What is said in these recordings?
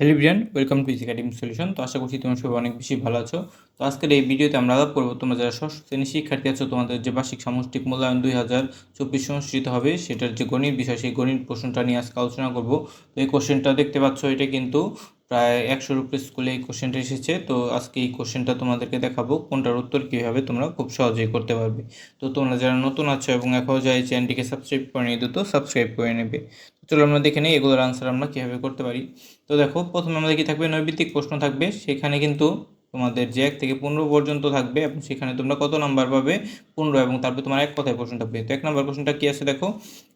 Hello Brian welcome to easy academic solution তো আশা করছি তোমার সবাই অনেক বেশি ভালো আছো। তো আজকের এই ভিডিওতে আমরা আলাপ করব, তোমরা যারা ষষ্ঠ শ্রেণির শিক্ষার্থী আছো, তোমাদের যে বার্ষিক সামষ্টিক মূল্যায়ন দুই হাজার চব্বিশ অনুষ্ঠিত হবে, সেটার যে গণিত বিষয়, সেই গণিত প্রশ্নটা নিয়ে আজকে আলোচনা করব। তো এই কোশ্চেনটা দেখতে পাচ্ছ, এটা কিন্তু প্রায় একশোর উপরে স্কুলে এই কোশ্চেনটা এসেছে। তো আজকে এই কোশ্চেনটা তোমাদেরকে দেখাবো, কোনটার উত্তর কীভাবে তোমরা খুব সহজেই করতে পারবে। তো তোমরা যারা নতুন আছো এবং এখনও যাই চ্যানেলটিকে সাবস্ক্রাইব করে নিয়ে তো সাবস্ক্রাইব করে নেবে। চলো আমরা দেখে নিই এগুলোর আনসার আমরা কীভাবে করতে পারি। তো দেখো, প্রথমে আমাদের কী থাকবে? নৈবিত্তিক প্রশ্ন থাকবে। সেখানে কিন্তু তোমাদের যে এক থেকে পনেরো পর্যন্ত থাকবে এবং সেখানে তোমরা কত নাম্বার পাবে? পনেরো এবং তারপরে তোমার এক কথায় প্রশ্ন থাকবে তো এক নম্বর প্রশ্নটা কী আছে দেখো?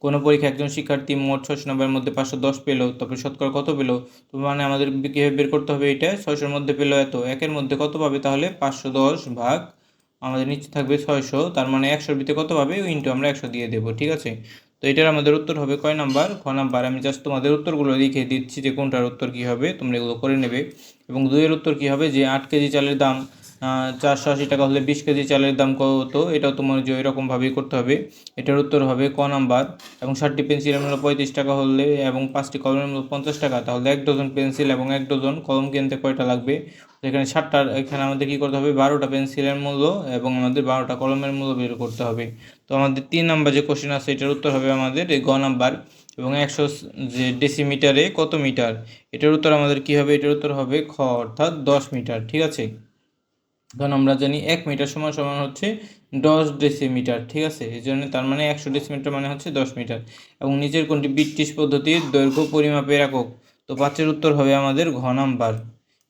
কোনো পরীক্ষা একজন শিক্ষার্থী মোট ছয়শো নম্বরের মধ্যে পাঁচশো দশ পেল, তারপরে শতকরা কত পেল? তো মানে আমাদের কীভাবে বের করতে হবে এটা? ছয়শোর মধ্যে পেল এত। একের মধ্যে কত পাবে তাহলে? পাঁচশো দশ ভাগ আমাদের নিচে থাকবে ছয়শো, তার মানে একশোর ভিতরে কত পাবে? ইন্টু আমরা একশো দিয়ে দেবো, ঠিক আছে? তো এটার আমাদের উত্তর হবে কয় নাম্বার? খ নাম্বার, আমি জাস্ট তোমাদের উত্তরগুলো লিখে দিচ্ছি যে কোনটার উত্তর কী হবে, তোমরা এগুলো করে নেবে। এবং দুইয়ের উত্তর কী হবে যে আট কেজি চালের দাম চারশো আশি টাকা হলে বিশ কেজি চালের দাম কত? এটাও তোমার যে এরকমভাবেই করতে হবে। এটার উত্তর হবে ক নাম্বার। এবং ষাটটি পেন্সিলের মূল্য পঁয়ত্রিশ টাকা হলে এবং পাঁচটি কলমের মূল্য পঞ্চাশ টাকা, তাহলে এক ডজন পেন্সিল এবং এক ডজন কলম কিনতে কয়টা লাগবে? এখানে ষাটটার, এখানে আমাদের কী করতে হবে? বারোটা পেন্সিলের মূল্য এবং আমাদের বারোটা কলমের মূল্য বের করতে হবে। তো আমাদের তিন নাম্বার যে কোশ্চেন আছে, এটার উত্তর হবে আমাদের গ নাম্বার এবং একশো যে ডেসিমিটারে কত মিটার এটার উত্তর আমাদের কী হবে? এটার উত্তর হবে খ, অর্থাৎ দশ মিটার ঠিক আছে? কারণ আমরা জানি এক মিটার সমান সমান হচ্ছে দশ ডেসিমিটার ঠিক আছে? এই জন্য তার মানে একশো ডেসিমিটার মানে হচ্ছে দশ মিটার এবং নিচের কোনটি? ব্রিটিশ পদ্ধতির দৈর্ঘ্য পরিমাপের একক। তো পাঁচের উত্তর হবে আমাদের ঘ নাম্বার।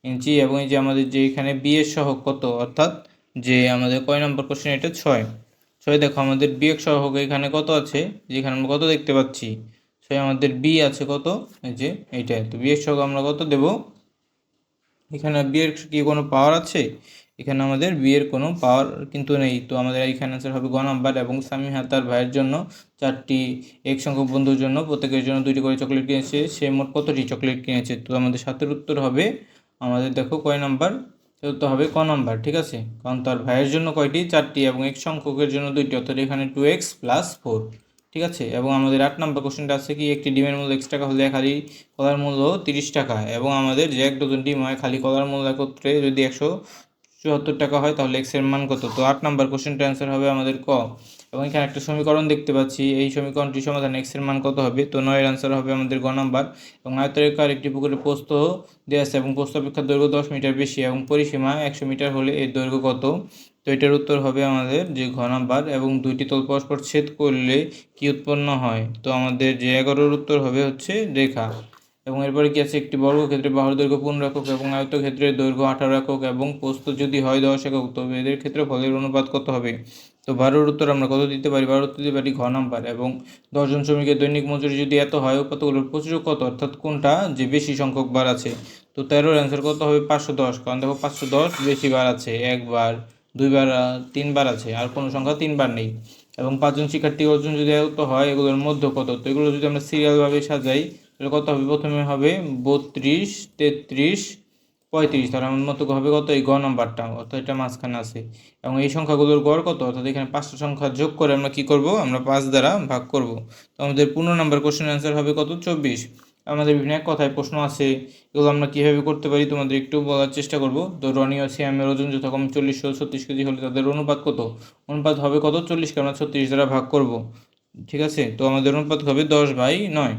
ইঞ্চি এবং এই যে আমাদের যে এখানে বিয়ের সহক কত? অর্থাৎ যে আমাদের কয় নম্বর কোশ্চেন এটা ছয়। ছয় দেখো আমাদের বিয়োগ সহক এখানে কত আছে? যেখানে আমরা কত দেখতে পাচ্ছি? ছয় আমাদের বি আছে কত? এই যে এইটাই। তো বিয়োগ সহক আমরা কত দেব? এখানে বিয়ের কি কোনো পাওয়ার আছে? এখানে আমাদের বিয়ের কোনো পাওয়ার কিন্তু নেই। তো আমাদের এখানে আনসার হবে গ নাম্বার এবং স্বামী হাতার ভাইয়ের জন্য চারটি এক সংখ্যক বন্ধুর জন্য প্রত্যেকের জন্য দুইটি করে চকলেট কিনেছে। সে মোট কতটি চকলেট কিনেছে? তো আমাদের সাতের উত্তর হবে। আমাদের দেখো কয় নাম্বার তো হবে ক নম্বর, ঠিক আছে? কারণ তার ভাইয়ের জন্য কয়টি? চারটি এবং এক সংখ্যকের জন্য দুইটি, অর্থাৎ এখানে টু এক্স প্লাস ফোর ঠিক আছে? এবং আমাদের আট নম্বর কোশ্চেনটা আছে কি? একটি ডিমের মূল্য এক্স টাকা হলে খালি কলার মূল্য তিরিশ টাকা এবং আমাদের যে এক ডজন ডিম হয় খালি কলার মূল্য একত্রে যদি একশো চুয়াত্তর টাকা হয় তাহলে এক্সের মান কত? তো আট নাম্বার কোশ্চেনটা অ্যান্সার হবে আমাদের ক। এবং এখানে একটা সমীকরণ দেখতে পাচ্ছি। এই সমীকরণটি সমাধান এক্সের মান কত হবে? তো নয়ের অ্যান্সার হবে আমাদের গ নাম্বার। এবং আয়তরেখার একটি পুকুরে পোস্ত দেওয়া আছে এবং পোস্ত অপেক্ষা দৈর্ঘ্য দশ মিটার বেশি এবং পরিসীমা একশো মিটার হলে এর দৈর্ঘ্য কত? তো এটার উত্তর হবে আমাদের যে ঘ নাম্বার এবং দুইটি তল পরস্পর ছেদ করলে কি উৎপন্ন হয়? তো আমাদের যে এগারোর উত্তর হবে হচ্ছে রেখা। এবং এরপরে কি আছে? একটি বর্গক্ষেত্রে বাহুর দৈর্ঘ্য পনেরো একক এবং আয়তক্ষেত্রের দৈর্ঘ্য আঠারো একক এবং পোস্ত যদি হয় দশ একক, তবে এদের ক্ষেত্রে ফলের অনুপাত কত হবে? তো বারোর উত্তর আমরা কত দিতে পারি? বারো দিতে পারি ঘ নাম্বার। এবং দশজন শ্রমিকের দৈনিক মজুরি যদি এত হয় কতগুলোর প্রচুর কত? অর্থাৎ কোনটা? যে বেশি সংখ্যক বার আছে। তো তেরোর অ্যান্সার কত হবে? পাঁচশো দশ। কারণ দেখো, পাঁচশো দশ বেশি বার আছে। একবার, দুইবার তিনবার আছে। আর কোনো সংখ্যা তিনবার নেই। এবং পাঁচজন শিক্ষার্থী অর্জন যদি এত হয়, এগুলোর মধ্যে কত? তো এগুলো যদি আমরা সিরিয়ালভাবে সাজাই, তাহলে কত হবে? প্রথমে হবে বত্রিশ, তেত্রিশ পঁয়ত্রিশ তাহলে আমার মতো হবে কত? এই গ নাম্বারটা। অর্থাৎ এটা মাঝখানে আছে। এবং এই সংখ্যাগুলোর গড় কত? অর্থাৎ এখানে পাঁচটা সংখ্যা যোগ করে আমরা কি করব? আমরা পাঁচ দ্বারা ভাগ করব। তো আমাদের পনেরো নাম্বার কোশ্চেন অ্যান্সার হবে কত? চব্বিশ। আমাদের বিভিন্ন এক কথায় প্রশ্ন আছে। এগুলো আমরা কীভাবে করতে পারি? তোমাদের একটু বলার চেষ্টা করব। তো রনি ও সিয়ামের ওজন যথাক্রম চল্লিশশো ছত্রিশ কেজি হলে তাদের অনুপাত কত? অনুপাত হবে কত? চল্লিশকে আমরা ছত্রিশ দ্বারা ভাগ করব। ঠিক আছে? তো আমাদের অনুপাত হবে দশ বাই নয়।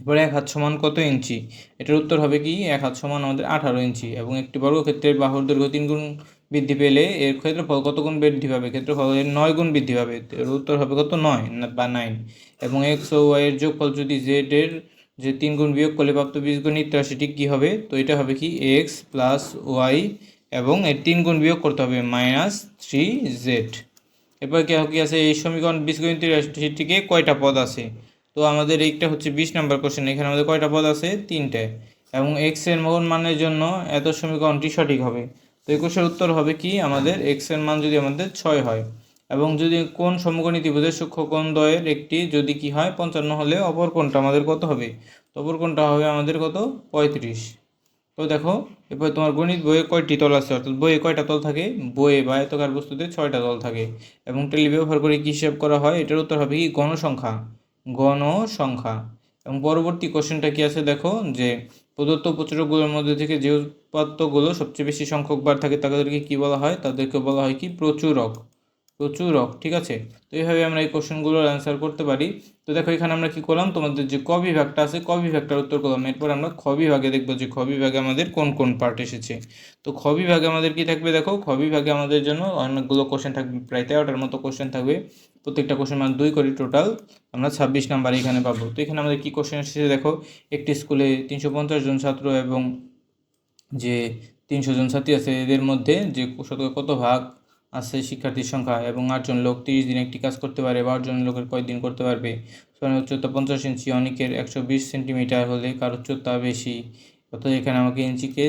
এরপরে এক হাত সমান কত ইঞ্চি? এটার উত্তর হবে কি? এক হাত সমান আমাদের আঠারো ইঞ্চি এবং একটি বর্গক্ষেত্রের বাহুর দৈর্ঘ্য তিন গুণ বৃদ্ধি পেলে এর ক্ষেত্রফল কত গুণ বৃদ্ধি পাবে? ক্ষেত্রফল এর নয় গুণ বৃদ্ধি পাবে। এর উত্তর হবে কত? নয় বা নাইন এবং এক্স ও ওয়াই এর যোগফল যদি জেড এর যে তিন গুণ বিয়োগ করলে প্রাপ্ত বীজগণিত রাশিটি কী হবে? তো এটা হবে কি? এক্স প্লাস ওয়াই এবং এর তিন গুণ বিয়োগ করতে হবে মাইনাস থ্রি জেড এরপর কি আছে? এই সমীকরণ বীজগণিত রাশিটিকে কয়টা পদ আছে? তো আমাদের এইটা হচ্ছে বিশ নাম্বার কোশ্চেন এখানে আমাদের কয়টা পদ আছে? তিনটে। এবং এক্সের মন মানের জন্য এত সমীকরণটি সঠিক হবে? তো একুশের উত্তর হবে কি? আমাদের এক্সের মান যদি আমাদের ছয় হয়, এবং যদি কোন সমকোণী ত্রিভুজের সূক্ষ্ম কোণ দ্বয়ের একটি যদি কি হয়, পঞ্চান্ন হলে অপর কোণটা আমাদের কত হবে? তো অপর কোণটা হবে আমাদের কত? পঁয়ত্রিশ। তো দেখো, এরপর তোমার গণিত বইয়ে কয়টি তল আছে? অর্থাৎ বইয়ে কয়টা তল থাকে? বইয়ে বা এতকার বস্তুতে ছয়টা তল থাকে। এবং টেলি ব্যবহার করে কী হিসাব করা হয়? এটার উত্তর হবে কি? গণসংখ্যা। গণ সংখ্যা এবং পরবর্তী কোশ্চেনটা কি আছে? দেখো যে প্রদত্ত প্রচুরকগুলোর মধ্যে থেকে যে উৎপাদ্যগুলো সবচেয়ে বেশি সংখ্যক বার থাকে, তাদেরকে কি বলা হয়? তাদেরকে বলা হয় কি? প্রচুরক। প্রচুরক ঠিক আছে? তো এইভাবে আমরা এই কোশ্চেনগুলোর অ্যান্সার করতে পারি। তো দেখো, এখানে আমরা কি করলাম? তোমাদের যে ক বিভাগটা আছে, ক বিভাগটার উত্তর করলাম। এরপর আমরা খ বিভাগে দেখব যে খ বিভাগে আমাদের কোন কোন পার্ট এসেছে। তো খ বিভাগে আমাদের কি থাকবে দেখো? খ বিভাগে আমাদের জন্য অনেকগুলো কোশ্চেন থাকবে, প্রায় তেরোটার মতো কোশ্চেন থাকবে। প্রত্যেকটা কোশ্চেন মানে দুই করে টোটাল আমরা ছাব্বিশ নাম্বার এখানে পাবো। তো এখানে আমাদের কি কোশ্চেন এসেছে দেখো? একটি স্কুলে তিনশো পঞ্চাশ জন ছাত্র এবং যে তিনশো জন ছাত্রী আছে, এদের মধ্যে যে শতকরা কত ভাগ আছে শিক্ষার্থীর সংখ্যা এবং আটজন লোক তিরিশ দিন একটি কাজ করতে পারে বারো জন লোকের কয়দিন করতে পারবে। সোনার উচ্চতা পঞ্চাশ ইঞ্চি, অনেকের একশো বিশ সেন্টিমিটার হলে কার উচ্চতা বেশি। অর্থাৎ এখানে আমাকে ইঞ্চিকে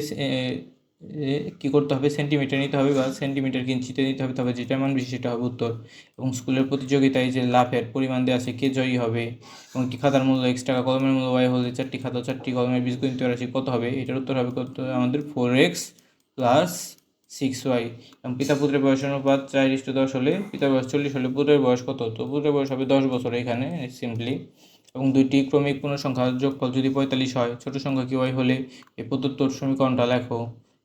কী করতে হবে? সেন্টিমিটার নিতে হবে বা সেন্টিমিটার ইঞ্চিতে নিতে হবে, তবে যেটা মান বেশি সেটা হবে উত্তর। এবং স্কুলের প্রতিযোগিতায় যে লাভের পরিমাণ দেওয়া আছে, কে জয়ী হবে? এবং একটি খাতার মূল্য এক্স টাকা কলমের মূল্য ওয়াই হলে চারটি খাতা, চারটি কলমের বীজগণিত রাশি কত হবে? এটার উত্তর হবে কত? আমাদের four X plus six Y এবং পিতা পুত্রের বয়স অনুপাত চার ইস্টু দশ হলে পিতা বয়স চল্লিশ হলে পুত্রের বয়স কত? তো পুত্রের বয়স হবে দশ বছর এখানে সিম্পলি এবং দুইটি ক্রমিক পূর্ণ সংখ্যা যোগফল যদি পঁয়তাল্লিশ হয়, ছোট সংখ্যা কি ওয়াই হলে? এই প্রদত্ত সমীকরণটা লেখো।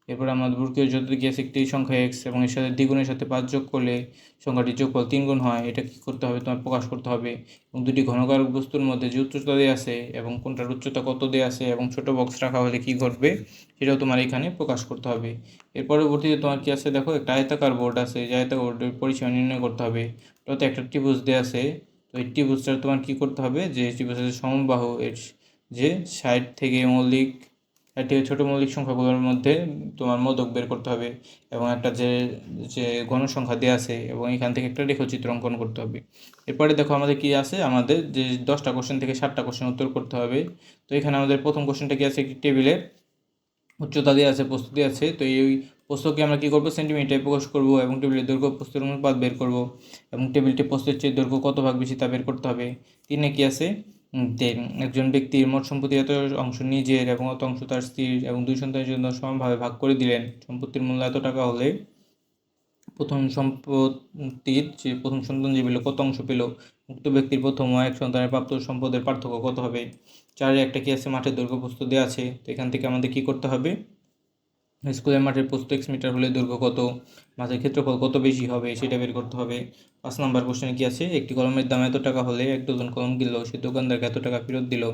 এরপর আমাদের বুর্গীয় যদি গ্যাস একটি সংখ্যা এক্স এবং এর সাথে দ্বিগুণের সাথে পাঁচ যোগ করলে সংখ্যাটির যোগফল তিন গুণ হয়, এটা কী করতে হবে? তোমার প্রকাশ করতে হবে। এবং দুটি ঘনকার বস্তুর মধ্যে যে উচ্চতা দেওয়া আছে এবং কোনটার উচ্চতা কত দেওয়া আছে এবং ছোট বক্স রাখা হলে কী ঘটবে, সেটাও তোমার এখানে প্রকাশ করতে হবে। এর পরবর্তীতে তোমার কি আছে দেখো, একটা আয়তাকার বোর্ড আছে, যে আয়তাকার বোর্ডের পরিসীমা নির্ণয় করতে হবে। ওটাতে একটা ত্রিভুজ দেওয়া আছে, তো এই ত্রিভুজটা তোমার কী করতে হবে? যে ত্রিভুজের সমবাহু, এর যে সাইড থেকে মৌলিক সাইড ছোট মৌলিক সংখ্যাগুলোর মধ্যে তোমার মোদক বের করতে হবে এবং একটা যে যে গণসংখ্যা দেওয়া আছে এবং এখান থেকে একটা রেখচিত্র অঙ্কন করতে হবে। এরপরে দেখো আমাদের কি আছে? আমাদের যে দশটা কোশ্চেন থেকে ষাটটা কোশ্চেন উত্তর করতে হবে। তো এখানে আমাদের প্রথম কোশ্চেনটা কি আছে? একটি টেবিলে উচ্চতা দেওয়া আছে প্রস্তুতি আছে। তো এই প্রস্তকে আমরা কী করব? সেন্টিমিটারে প্রকাশ করব এবং টেবিলের দৈর্ঘ্য প্রস্তুর অনুপাত বের করব এবং টেবিলটি প্রস্তুতের চেয়ে দৈর্ঘ্য কত ভাগ বেশি তা বের করতে হবে। তিনে কি আছে? যে একজন ব্যক্তির মোট সম্পত্তির এত অংশ নিজের এবং অত অংশ তার স্ত্রীর এবং দুই সন্তানের জন্য সমানভাবে ভাগ করে দিলেন। সম্পত্তির মূল্য এত টাকা হলে প্রথম সম্পত্তির যে প্রথম সন্তান যে পেল, কত অংশ পেল, উক্ত ব্যক্তির প্রথম এক সন্তানের প্রাপ্ত সম্পদের পার্থক্য কত হবে? চারে একটা কি আছে? মাঠের দৈর্ঘ্য প্রস্তুত দেওয়া আছে। তো এখান থেকে আমাদের কি করতে হবে? স্কুলের মাঠের প্রস্তুত এক্স মিটার হলে দৈর্ঘ্য কত? মাঠের ক্ষেত্রফল কত বেশি হবে? সেটা বের করতে হবে। পাঁচ নাম্বার কোশ্চেনে কি আছে? একটি কলমের দাম এত টাকা হলে এক ডজন কলম কিনলো। সে দোকানদারকে এত টাকা ফেরত দিল।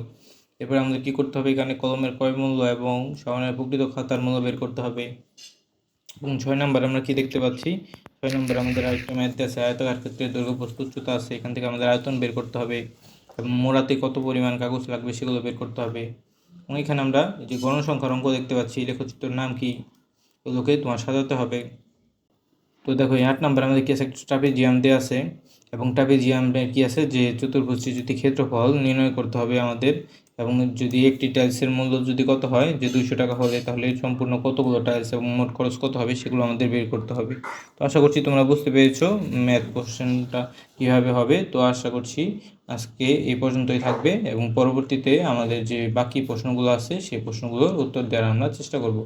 এরপরে আমাদের কি করতে হবে? এখানে কলমের ক্রয় মূল্য এবং সামানের প্রকৃত খাতার মূল্য বের করতে হবে। এবং ছয় নম্বর আমরা কি দেখতে পাচ্ছি? ছয় নম্বর আমাদের আরেকটা ম্যাথ আছে। আয়তাকার ক্ষেত্রে দৈর্ঘ্য প্রস্তুততা আছে। এখান থেকে আমাদের আয়তন বের করতে হবে। এবং মোড়াতে কত পরিমাণ কাগজ লাগবে সেগুলো বের করতে হবে। এবং এখানে আমরা যে গণসংখ্যার অঙ্ক দেখতে পাচ্ছি। লেখচিত্রের নাম কি? ওগুলোকে তোমার সাজাতে হবে। তো দেখো, এই আট নাম্বার আমাদের কী আছে? একটা ট্রাপিজিয়াম দেওয়া আছে। এবং ট্রাপিজিয়ামের কী আছে? যে চতুর্ভুজটি যদি ক্ষেত্রফল নির্ণয় করতে হবে আমাদের এবং যদি একটি টাইলসের মূল্য যদি কত হয়, যে দুশো টাকা হলে, তাহলে সম্পূর্ণ কতগুলো টাইলস এবং মোট খরচ কত হবে সেগুলো আমাদের বের করতে হবে। তো আশা করছি তোমরা বুঝতে পেরেছ ম্যাথ কোশ্চেনটা কীভাবে হবে। তো আশা করছি আজকে এই পর্যন্তই থাকবে এবং পরবর্তীতে আমাদের যে বাকি প্রশ্নগুলো আছে, সেই প্রশ্নগুলোর উত্তর দেওয়ার আমরা চেষ্টা করব।